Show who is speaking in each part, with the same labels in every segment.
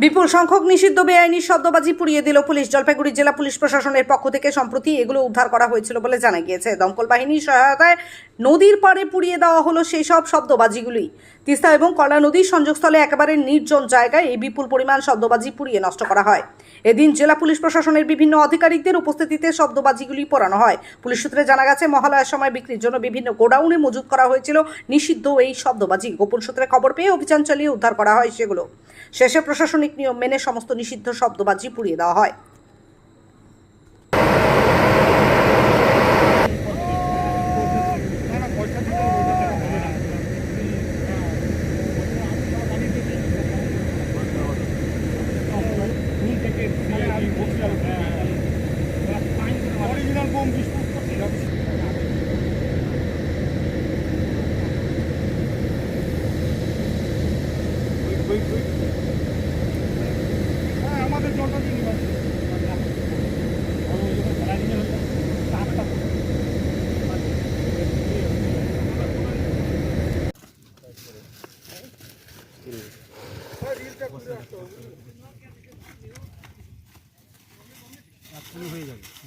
Speaker 1: বিপুল সংখ্যক নিষিদ্ধ বেআইনি শব্দবাজি পুড়িয়ে দিল পুলিশ। জলপাইগুড়ি জেলা পুলিশ প্রশাসনের পক্ষ থেকে সম্প্রতি এগুলো উদ্ধার করা হয়েছিল বলে জানা গিয়েছে। দমকল বাহিনীর সহায়তায় নদীর পারে পুড়িয়ে দেওয়া হলো সেই সব শব্দবাজিগুলি তিস্তা এবং কলা নদীর সংযোগস্থলে একেবারে নির্জন জায়গায় এই বিপুল পরিমাণ শব্দবাজি পুড়িয়ে নষ্ট করা হয়। এদিন জেলা পুলিশ প্রশাসনের বিভিন্ন আধিকারিকদের উপস্থিতিতে শব্দবাজিগুলি পড়ানো হয়। পুলিশ সূত্রে জানা গেছে, মহালয়ার সময় বিক্রির জন্য বিভিন্ন গোডাউনে মজুত করা হয়েছিল। নিষিদ্ধ এই শব্দবাজি। গোপন সূত্রে খবর পেয়ে অভিযান চালিয়ে উদ্ধার করা হয় সেগুলো। শেষে প্রশাসনিক নিয়ম মেনে সমস্ত নিষিদ্ধ শব্দবাজি পুড়িয়ে দেওয়া হয়।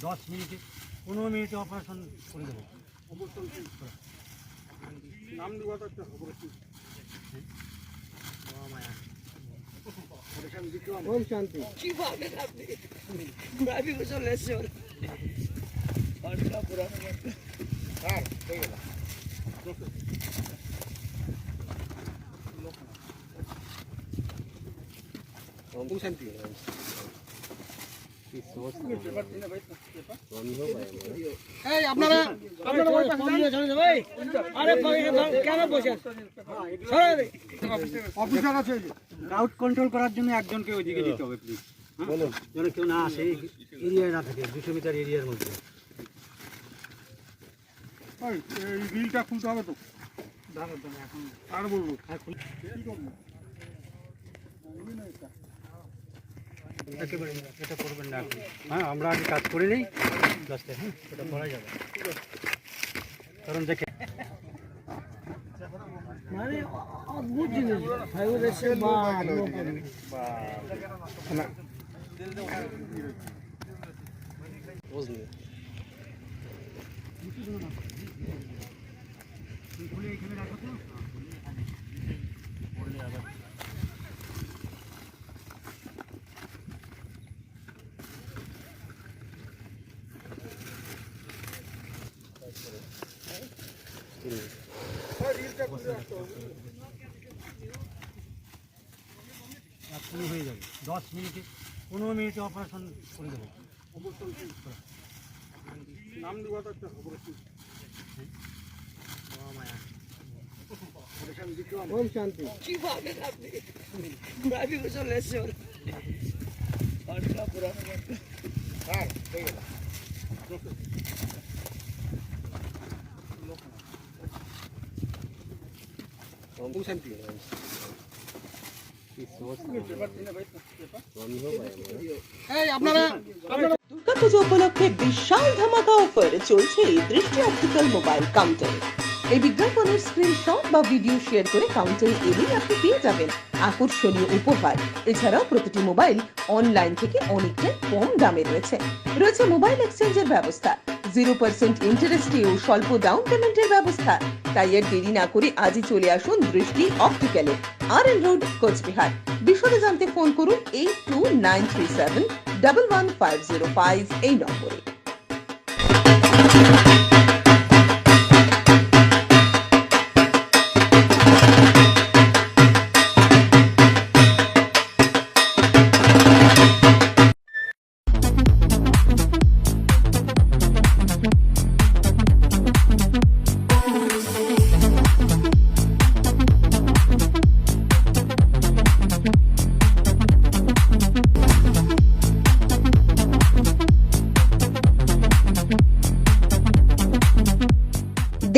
Speaker 2: দশ মিনিটে পনেরো মিনিটে অপারেশন করে দেবো
Speaker 3: নাম দেওয়া তো একটা খবর আছে ওম শান্তি
Speaker 4: কি বলেন আপনি আমি চলে এসছি
Speaker 3: হ্যাঁ হয়ে গেল ওম শান্তি এই আপনারা আপনারা ওই পাশে যান।
Speaker 2: কেন বসে
Speaker 3: অফিসার আছে
Speaker 2: ক্রাউড কন্ট্রোল করার জন্য একজনকে ওইদিকে দিতে হবে প্লিজ যেন কেউ না আসে এরিয়ায় না থাকে দুশো মিটার এরিয়ার মধ্যে।
Speaker 3: ওই, এই রিলটা খুলতে হবে তো। আর বলব।
Speaker 2: একেবারে এটা করবেন না এখন হ্যাঁ আমরা আগে কাজ করে নিই। লাস্টে হ্যাঁ এটা করা যাবে। কারণ দেখে
Speaker 4: মানে অদ্ভুত জিনিস। ফাইবার এসে বা
Speaker 2: এক্ষুনি হয়ে যাবে দশ মিনিটে পনেরো মিনিটে অপারেশন করে দেবো
Speaker 3: নাম দেওয়া তো একটা খবর ওম শান্তি
Speaker 4: কি বলেন আপনি আমি চলে এসছি
Speaker 3: হ্যাঁ হয়ে গেল ওম শান্তি এই আপনারা আপনারা
Speaker 5: বিশাল ধামাকা অফার চলছে এই বিজ্ঞাপনের স্ক্রিনশট বা ভিডিও শেয়ার করে কাউন্টারে এলেই আপনি পেয়ে যাবেন আকর্ষণীয় উপহার। এছাড়াও প্রতিটি মোবাইল অনলাইন থেকে অনেকটাই কম দামে রয়েছে। রয়েছে মোবাইল এক্সচেঞ্জের ব্যবস্থা। জিরো পার্সেন্ট ইন্টারেস্টে ও স্বল্প ডাউন পেমেন্টের ব্যবস্থা। তাই আর দেরি না করে আজই চলে আসুন Drishti অপটিক্যালে। R N road Cooch Behar. বিশদে জানতে ফোন করুন eight two nine three seven double one five zero five এই নম্বরে।